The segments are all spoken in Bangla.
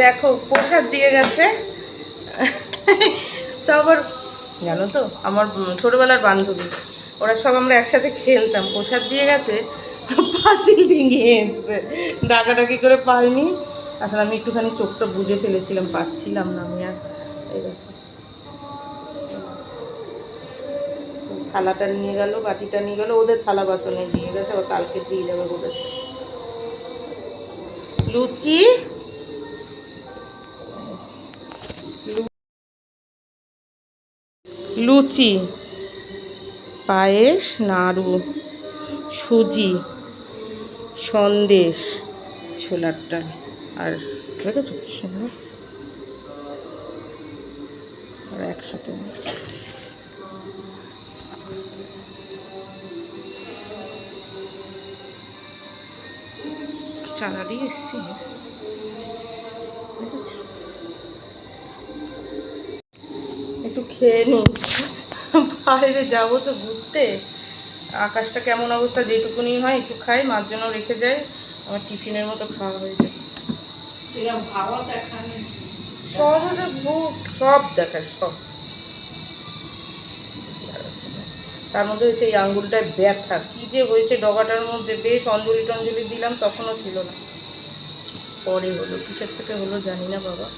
দেখো, প্রসাদ দিয়ে গেছে। তো আবার জানো তো, আমার ছোটবেলার বান্ধবী, ওরা সব আমরা একসাথে খেলতাম। প্রসাদ দিয়ে গেছে, পাঁচিল ডিঙিয়ে এসছে। ডাকাডাকি করে পাইনি। আসলে আমি একটুখানি চোখটা বুঝে ফেলেছিলাম, পাচ্ছিলাম না আমি আর। থালাটা নিয়ে গেল, বাটিটা নিয়ে গেল, ওদের থালা বাসনে দিয়ে গেছে, আবার কালকে দিয়ে যাবে বলেছে। লুচি? লুচি, পায়েস, নাড়ু, সুজি, সন্দেশ, ছোলার ডাল। আর দেখেছ কি সুন্দর? আর একসাথে। চানা দিয়ে এসছি। একটু খেয়ে নিই। বাইরে যাব তো ঘুরতে। আকাশটা কেমন অবস্থা যেটুকুনি হয় একটু খাই মার জন্য রেখে যাই আমার টিফিনের মতো খাওয়া হয়ে যায়। সব বুক সব দেখায় সব। তার মধ্যে হচ্ছে এই আঙ্গুলটায় ব্যথা কি যে হয়েছে ডগাটার মধ্যে বেশ অঞ্জলি টঞ্জলি দিলাম তখনও ছিল না। পরে হলো কিসের থেকে হলো জানি না বাবা।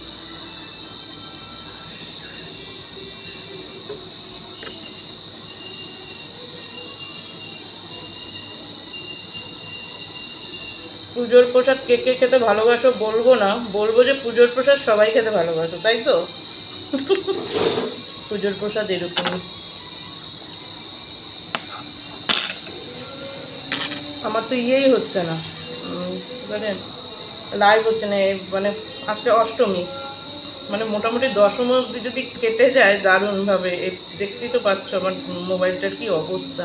পুজোর প্রসাদ কে কে খেতে ভালোবাসো বলব না, বলব যে পুজোর প্রসাদ সবাই খেতে ভালোবাসো, তাই তো? পুজোর প্রসাদ এরকমই। আমার তো ইয়েই হচ্ছে না কি লাইভ হচ্ছে না মানে আজকে অষ্টমী মানে মোটামুটি দশম অবধি যদি কেটে যায় দারুণভাবে দেখতেই তো পাচ্ছ আমার মোবাইলটার কি অবস্থা।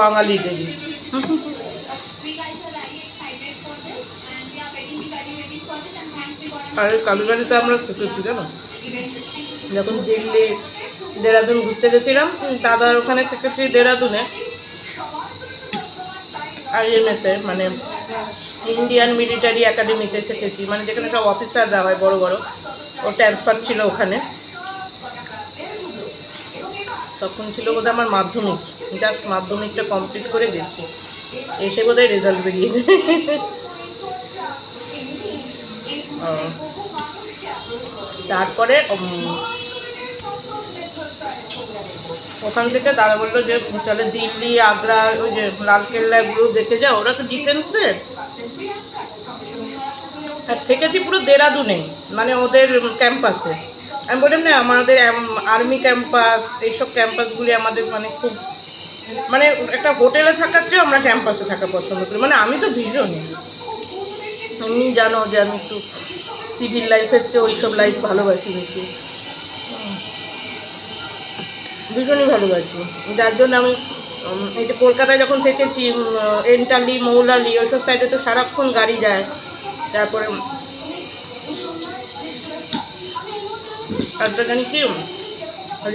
বাঙালিদেরই We guys are very excited for this and we are very, very waiting for this and thanks we got আর কালুবাড়িতে আমরা থেকেছি জানো. যখন দিল্লি দেরাদুন ঘুরতে গেছিলাম দাদার ওখানে থেকেছি দেরাদুনে। আইএমএতে মানে ইন্ডিয়ান মিলিটারি একাডেমিতে থেকেছি মানে যেখানে সব অফিসাররা হয় বড় বড়। ও ট্রান্সফার ছিল ওখানে। তখন ছিল বোধহয় আমার মাধ্যমিক। জাস্ট মাধ্যমিকটা কমপ্লিট করে গেছি। এসে বোধহয় রেজাল্ট বেরিয়েছে ও। তারপরে ওখান থেকে তারা বলল যে, চলে দিল্লি, আগ্রা, ওই যে লালকেল্লা, এগুলো দেখে যাও। ওরা তো ডিফেন্সের আর থেকেছি পুরো দেরাদুনে মানে ওদের ক্যাম্পাসে। আমি বললাম, না, আমাদের আর্মি ক্যাম্পাস, এইসব ক্যাম্পাসগুলি আমাদের মানে খুব মানে একটা হোটেলে থাকার চেয়েও আমরা ক্যাম্পাসে থাকা পছন্দ করি। মানে আমি তো ভীষণই। এমনি জানো যে আমি একটু সিভিল লাইফের চেয়ে ওইসব লাইফ ভালোবাসি বেশি। ভীষণই ভালোবাসি। যার জন্য আমি এই যে কলকাতায় যখন থেকেছি এন্টালি, মৌলালি, ওইসব সাইডে তো সারাক্ষণ গাড়ি যায়। তারপরে একটা জানি কি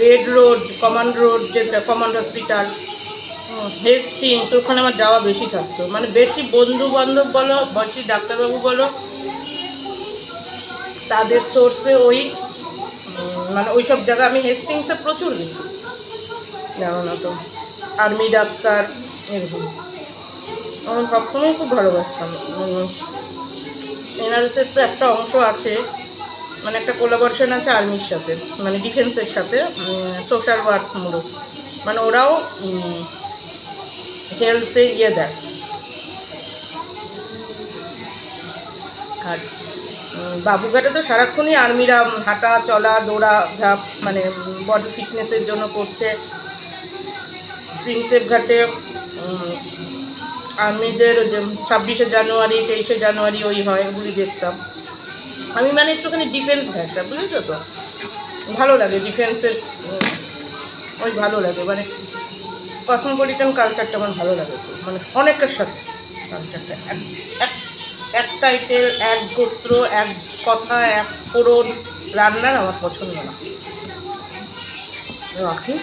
রেড রোড, কমান্ড রোড, যেটা কমান্ড হসপিটাল হেস্টিংস ওখানে আমার যাওয়া বেশি থাকতো। মানে বেশি বন্ধু বান্ধব বলো, বেশি ডাক্তারবাবু বলো, তাদের সোর্সে ওই মানে ওই সব জায়গা আমি হেস্টিংসে প্রচুর গেছি। জানো না তো আর্মি ডাক্তার, এরকম। আমি সবসময় খুব ভালোবাসতাম এনআরএসের তো একটা অংশ আছে মানে একটা কোলাবরেশন আছে আর্মির সাথে মানে ডিফেন্সের সাথে সোশ্যাল ওয়ার্ক মূলক মানে ওরাও হেলথে ইয়ে দেয়। আর বাবুঘাটে তো সারাক্ষণই আর্মিরা হাঁটা, চলা, দৌড়া, ঝাঁপ মানে বডি ফিটনেসের জন্য করছে। প্রিন্সেপ ঘাটে যে ছাব্বিশে জানুয়ারি, তেইশে জানুয়ারি ওই হয়, ওগুলি দেখতাম। আমি মানে একটুখানি ডিফেন্স ঘাটটা বুঝেছ তো? ভালো লাগে ডিফেন্সের ওই ভালো লাগে। মানে কসমোপলিটন কালচারটা আমার ভালো লাগে তো মানে অনেকের সাথে কালচারটা এক, এক- টাইটেল এক গোত্র, এক কথা, এক ফোড়ন রান্নার আমার পছন্দ না। রাখি।